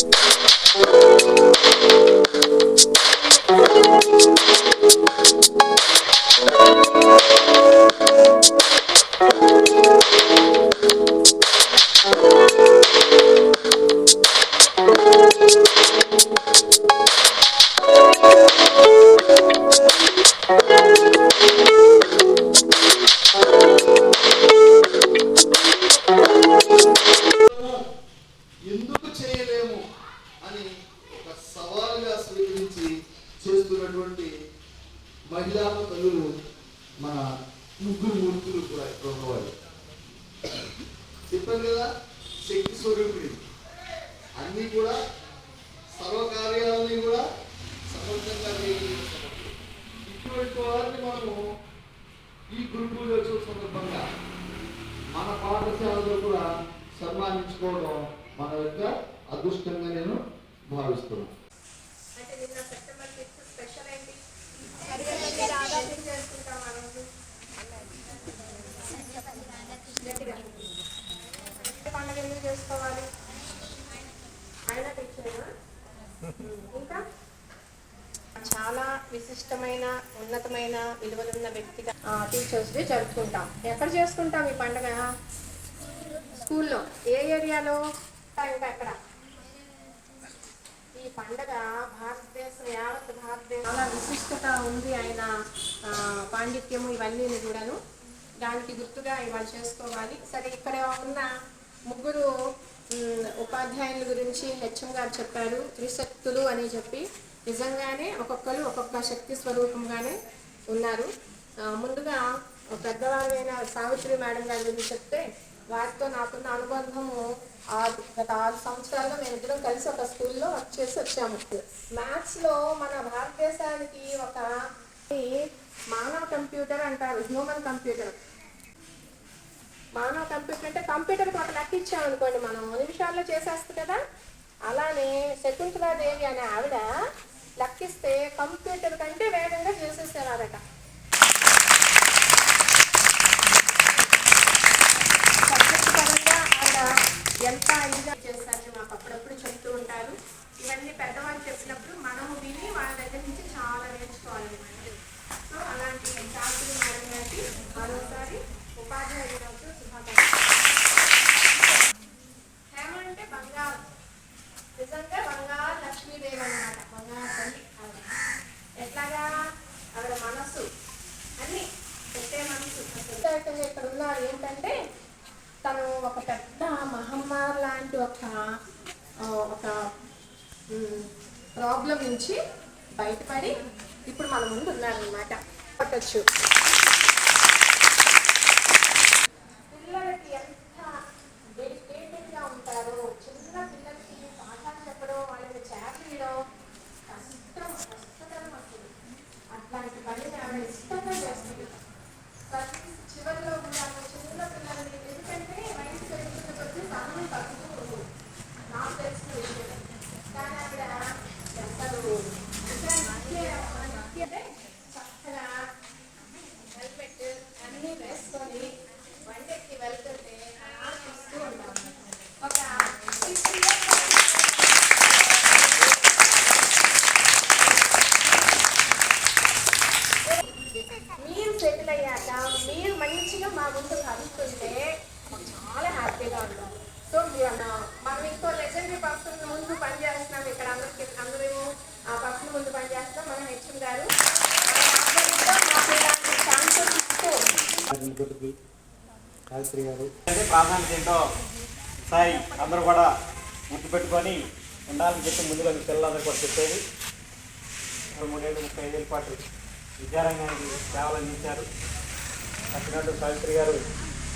ఎందుకు ఉన్నటువంటి మహిళా తల్లులు మన ముగ్గురు మూర్తులు కూడా ప్రభువారు చెప్పాను కదా శక్తి స్వరూపుడి అన్నీ కూడా సర్వకార్యాలని కూడా సమర్థంగా ఇటువంటి వారిని మనము ఈ గురు సందర్భంగా మన పాఠశాలలో కూడా సన్మానించుకోవడం మన యొక్క అదృష్టంగా నేను భావిస్తున్నాను అంటే నిన్న సెప్టెంబర్ ఫిఫ్త్ స్పెషల్ ఏంటి మీరు ఆరాధన చేసుకుంటాం ఆ రోజు గట్టిగా. పండుగ ఎందుకు చేసుకోవాలి ఆయన తెచ్చేనా ఇంకా చాలా విశిష్టమైన ఉన్నతమైన విలువలున్న వ్యక్తిగా టీచర్స్ డే జరుపుకుంటాం. ఎక్కడ చేసుకుంటాం ఈ పండుగ? స్కూల్లో. ఏ ఏరియాలో? ఇంకా ఎక్కడ? ఈ పండుగ భారతదేశం యావత్ భారతదేశం చాలా విశిష్టత ఉంది ఆయన పాండిత్యము ఇవన్నీ కూడాను దానికి గుర్తుగా ఇవాళ చేసుకోవాలి. సరే ఇక్కడ ఉన్న ముగ్గురు ఉపాధ్యాయుల గురించి హెచ్ఎం గారు చెప్పారు. త్రిశక్తులు అని చెప్పి. నిజంగానే ఒక్కొక్కరు ఒక్కొక్క శక్తి స్వరూపంగానే ఉన్నారు. ముందుగా పెద్దవారైన సావిత్రి మేడం గారి గురించి చెప్తే వారితో నాకున్న అనుబంధము ఆరు గత ఆరు సంవత్సరాల్లో మేము ఇద్దరం కలిసి ఒక స్కూల్లో వర్క్ చేసి వచ్చాము. మ్యాథ్స్లో మన భారతదేశానికి ఒక మానవ కంప్యూటర్ అంటారు హ్యూమన్ కంప్యూటర్. మానవ కంప్యూటర్ అంటే కంప్యూటర్కి ఒక లెక్క ఇచ్చామనుకోండి మనం నిమిషాల్లో చేసేస్తుంది కదా. అలానే శకుంతలాదేవి అనే ఆవిడ లెక్కిస్తే కంప్యూటర్ కంటే వేగంగా చేసేసేవారట. సబ్జెక్ట్ పరంగా ఆవిడ ఎంత ఇదిగా చేశారని మాకు అప్పుడప్పుడు చెప్తూ ఉంటారు. ఇవన్నీ పెద్దవాళ్ళు చెప్పినప్పుడు మనము విని వాళ్ళ దగ్గర నుంచి చాలా నేర్చుకోవాలి సో అలాంటి శాస్త్రి మేడం గారికి పట్టచ్చు అందరూ కూడా గుర్తుపెట్టుకొని ఉండాలని చెప్పి ముందుగా మీ పిల్లలందరూ కూడా చెప్పేది. ఇరవై మూడేళ్ళు ముప్పై ఐదేళ్ళ పాటు విద్యారంగానికి సేవలు అందించారు. చక్కనట్టు సావిత్రి గారు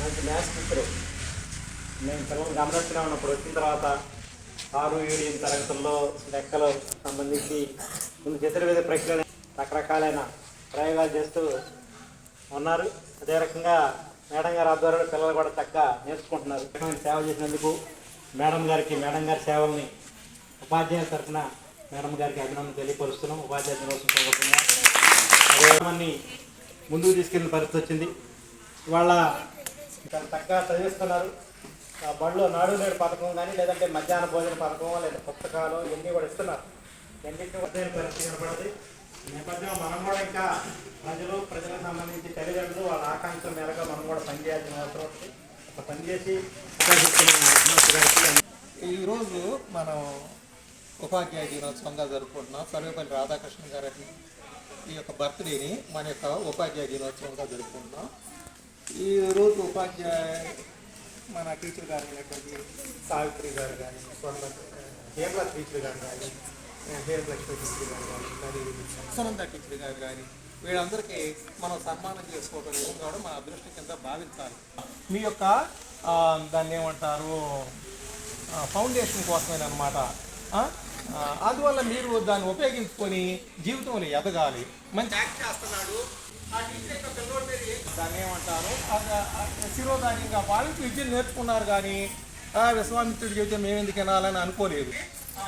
మంచి మ్యాథ్స్ టీచరు మేము పిల్లలు గమనిస్తూనే ఉన్నప్పుడు వచ్చిన తర్వాత ఆరు ఏడు ఎనిమిది తరగతుల్లో లెక్కలు సంబంధించి ముందు చతుర్వేద ప్రక్రియ రకరకాలైన ప్రయోగాలు చేస్తూ ఉన్నారు. అదే రకంగా మేడం గారు ఆధ్వర్యంలో పిల్లలు కూడా చక్కగా నేర్చుకుంటున్నారు. సేవ చేసినందుకు మేడం గారికి మేడం గారి సేవల్ని ఉపాధ్యాయుల తరఫున మేడం గారికి అభినందన తెలియపరుస్తున్నాం. ఉపాధ్యాయ దినోత్సవం సందర్భంగా. ముందుకు తీసుకెళ్ళిన పరిస్థితి వచ్చింది. ఇవాళ తక్కువ చక్కగా చదివిస్తున్నారు. ఆ, బడిలో నాడు నేడు పథకం కానీ లేదంటే మధ్యాహ్న భోజన పథకం లేదా పుస్తకాలు ఇవన్నీ కూడా ఇస్తున్నారు. ఎన్నింటినీ పరిస్థితి కనపడదు. ఈ నేపథ్యంలో మనం కూడా ఇంకా ప్రజలు ప్రజలకు సంబంధించి తల్లిదండ్రులు వాళ్ళ ఆకాంక్షల మేరకు మనం కూడా పనిచేయాల్సిన అవసరం ఉంది. పనిచేసి ఈరోజు మనం ఉపాధ్యాయ దినోత్సవంగా జరుపుకుంటున్నాం సర్వేపల్లి రాధాకృష్ణ గారి ఈ యొక్క బర్త్డేని మన యొక్క ఉపాధ్యాయ దినోత్సవంగా జరుపుకుంటున్నాం. ఈ రోజు ఉపాధ్యాయ మన టీచర్ గారు అయినటువంటి సావిత్రి గారు కానీ స్వర్ణ హేమల టీచర్ గారు కానీ హేమలక్ష్మి టీచర్ గారు కానీ మరి సునంద టీచర్ గారు కానీ వీళ్ళందరికీ మనం సన్మానం చేసుకోవడం కూడా మన అదృష్టం కింద భావించాలి. మీ యొక్క దాన్ని ఏమంటారు? ఫౌండేషన్ కోసమే అనమాట అందువల్ల మీరు దాన్ని ఉపయోగించుకొని జీవితంలో ఎదగాలి. మంచి యాక్ట్ చేస్తున్నాడు. దాన్ని ఏమంటారు? అది ఆ వాళ్ళకి విద్యను నేర్చుకున్నారు కానీ విశ్వామిత్రుడి చెబితే మేము ఎందుకు వినాలని అనుకోలేదు ఆ,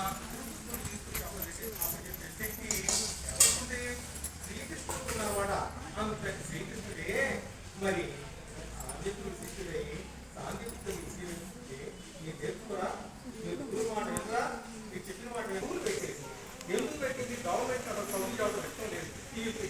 శ్రీకృష్ణుడు అంత శ్రీకృష్ణుడే మరి సాంద్యకుడు శిష్యుడే సాంద్యకుడు శిష్యుడే నీ తెలుసుకురా నీ గురువు మాట వినరా? నీ చెప్పిన మాట ఎందుకు పెట్టేసి ఎందుకు పెట్టింది? గవర్నమెంట్ అక్కడ అవడం ఇష్టం లేదు.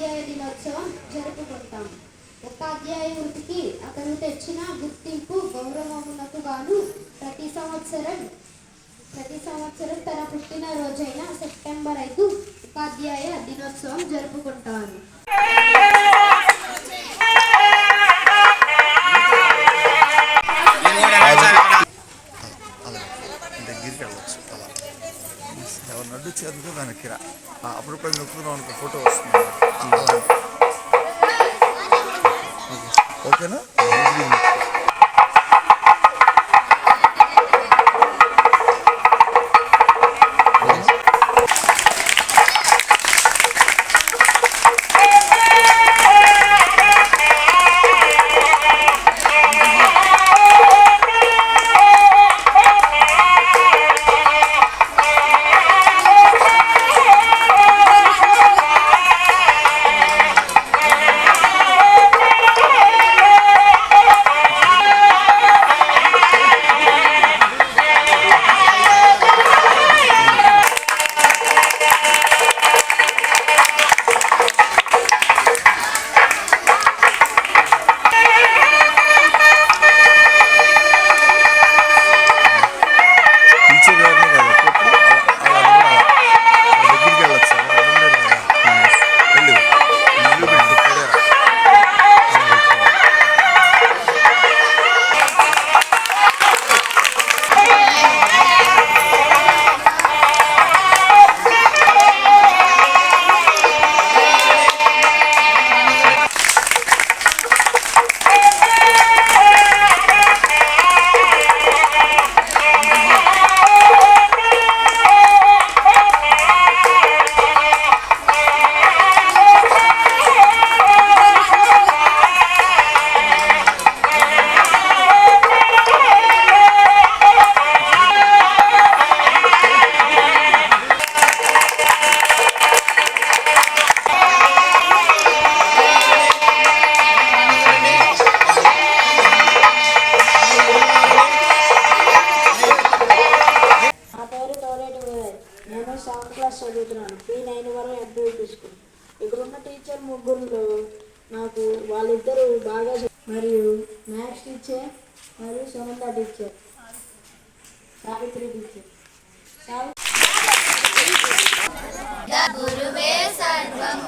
ఉపాధ్యాయ దినోత్సవం జరుపుకుంటాం. ఉపాధ్యాయ వృత్తికి అతను తెచ్చిన గుర్తింపు గౌరవమునకు గాను ప్రతి సంవత్సరం ప్రతి సంవత్సరం తన పుట్టినరోజైన సెప్టెంబర్ ఐదు ఉపాధ్యాయ దినోత్సవం జరుపుకుంటారు. ఎవరు నడ్డు చేతుతో వెనక్కి రా. ఆ, అప్పుడప్పుడు నొక్కుతున్నాం అనుకో ఫోటో వస్తుంది. అలా. ఓకేనా? మ్యాథ్స్ టీచర్ మరియు సుమంత టీచర్ సావిత్రి టీచర్ గురువే సర్వం.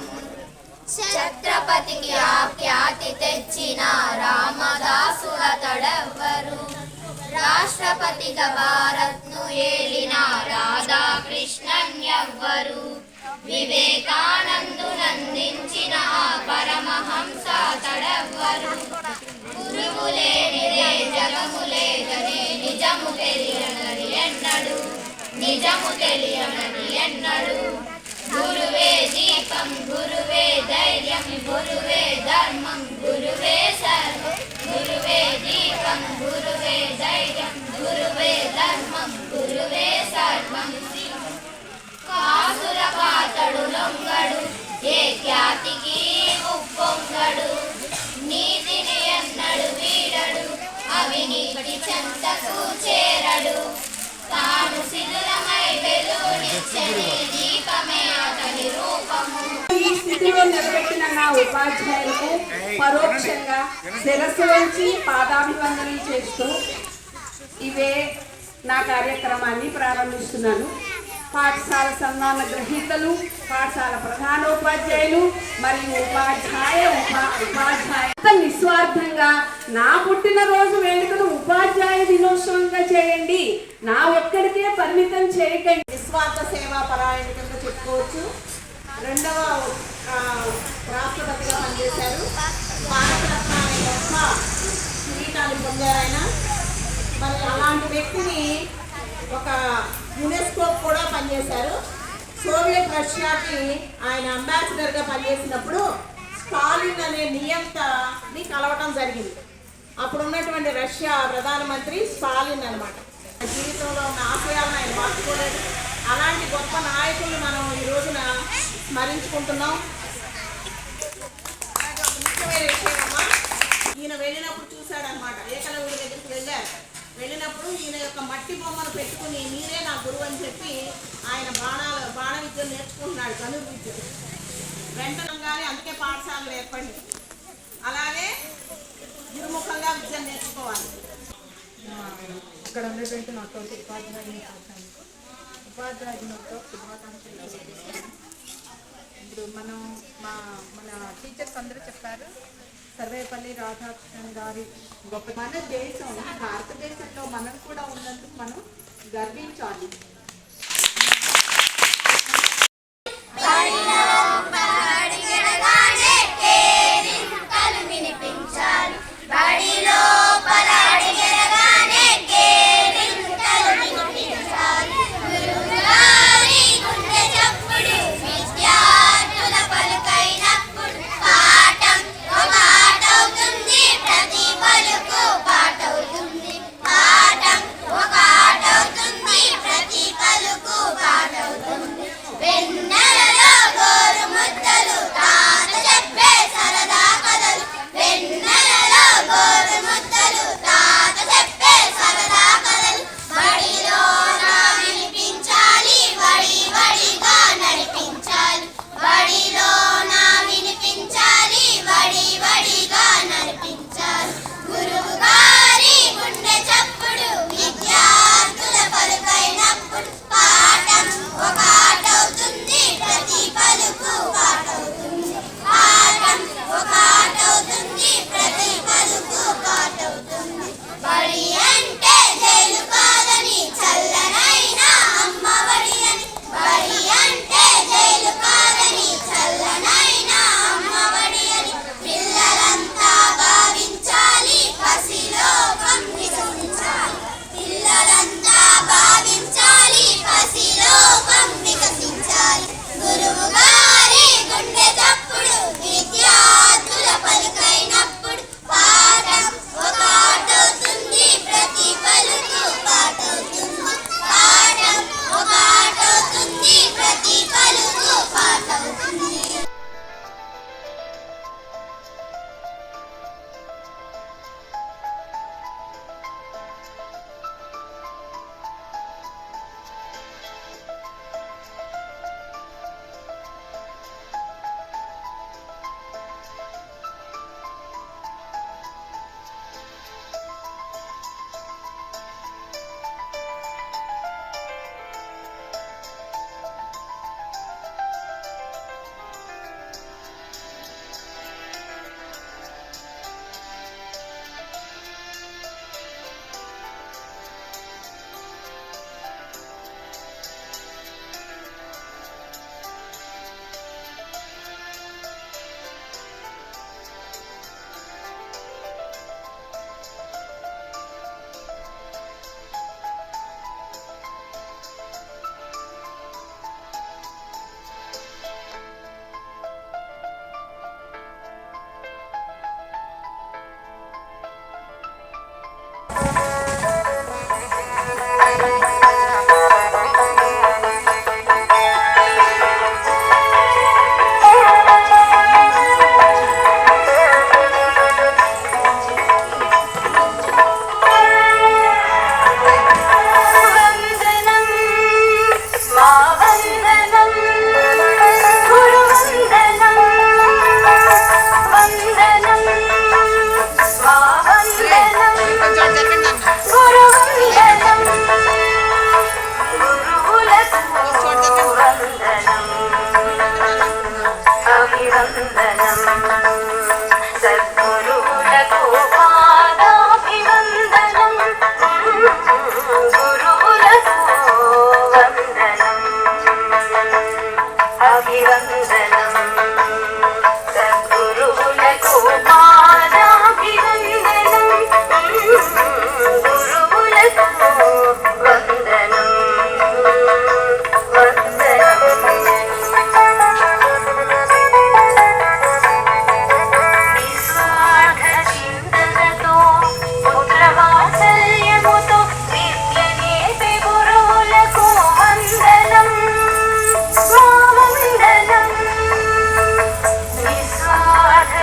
ఛత్రపతికి ఆఖ్యాతి తెచ్చిన రామదాసుల తడెవ్వరు రాష్ట్రపతిగా భారత్ను ఏలిన రాధాకృష్ణన్ ఎవ్వరు? వివేకానందునందించిన ఆ పరమహంస తడవ్వరు. గురువు జగములేదని నిజము తెలియనని ఎన్నడు. నిజము తెలియనని ఎన్నడు. గురువేది స్థితిలో నిలబెట్టిన నా ఉపాధ్యాయులకు పరోక్షంగా శిరస్సు వంచి పాదాభివందనం చేస్తూ ఇవే నా కార్యక్రమాన్ని ప్రారంభిస్తున్నాను. పాఠశాల సన్మాన గ్రహీతలు పాఠశాల ప్రధానోపాధ్యాయులు మరియు ఉపాధ్యాయ ఉపా ఉపాధ్యాయ నిస్వార్థంగా నా పుట్టినరోజు వేడుకను ఉపాధ్యాయ దినోత్సవంగా చేయండి. నా ఒక్కడికే పరిమితం చేయకండి. నిస్వార్థ సేవా పరాయణ కింద చెప్పుకోవచ్చు. రెండవ రాష్ట్రపతిగా పనిచేశారు. భారతరత్న అనే గొప్ప కిరీటాన్ని పొందారు ఆయన. మరి అలాంటి వ్యక్తిని ఒక యునెస్కో కూడా పనిచేశారు. సోవియట్ రష్యాకి ఆయన అంబాసిడర్గా పనిచేసినప్పుడు స్టాలిన్ అనే నియంతని కలవటం జరిగింది. అప్పుడు ఉన్నటువంటి రష్యా ప్రధానమంత్రి స్టాలిన్ అనమాట జీవితంలో ఉన్న ఆశయాలను ఆయన మార్చుకోలేదు. అలాంటి గొప్ప నాయకులు మనం ఈ రోజున స్మరించుకుంటున్నాం. ముఖ్యమైన విషయం అమ్మా ఈయన వెళ్ళినప్పుడు చూశాడనమాట ఏకలవ్యుడి దగ్గరికి వెళ్ళారు. వెళ్ళినప్పుడు ఈయన యొక్క మట్టి బొమ్మను పెట్టుకుని మీరే నా గురువు అని చెప్పి ఆయన బాణాల బాణ విద్యను నేర్చుకుంటున్నాడు ధనుర్విద్య విద్య అందుకే పాఠశాలలు ఏర్పడి అలాగే గురుముఖంగా విద్యను నేర్చుకోవాలి. ఇక్కడ ఉన్నటువంటి నా ఉపాధ్యాయుని శుభాకాంక్షలు ఇప్పుడు మనం మా మన టీచర్స్ అందరూ చెప్పారు సర్వేపల్లి రాధాకృష్ణన్ గారి గొప్ప మన దేశం భారతదేశంలో మనం కూడా ఉన్నందుకు మనం గర్వించాలి.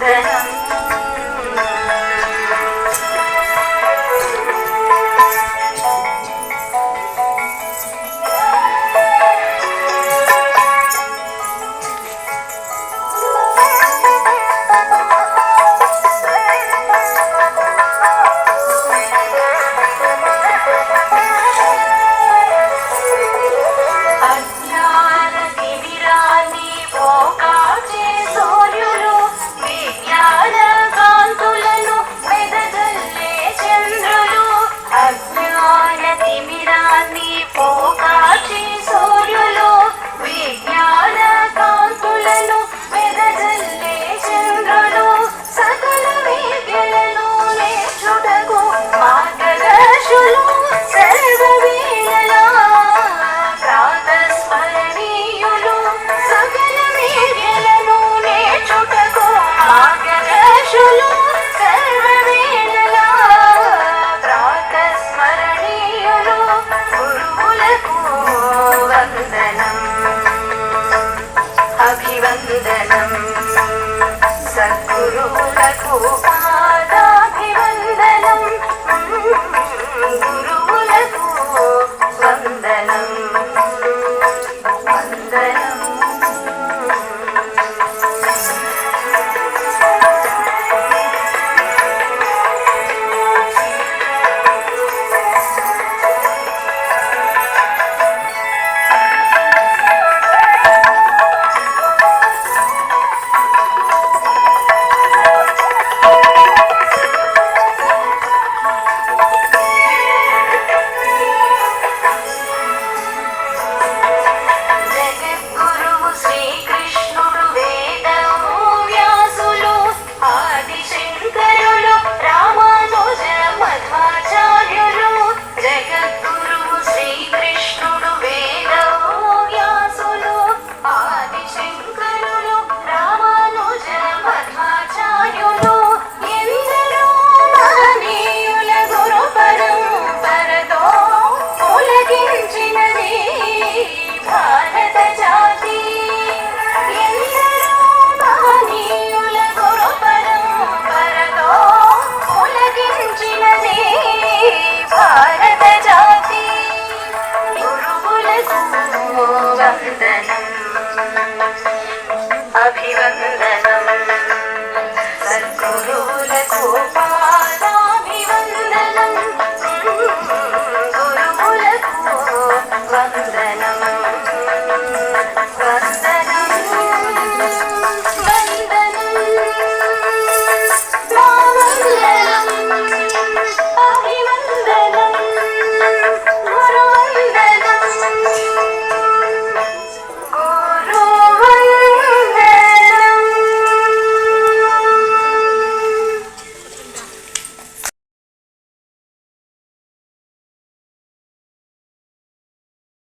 వందనం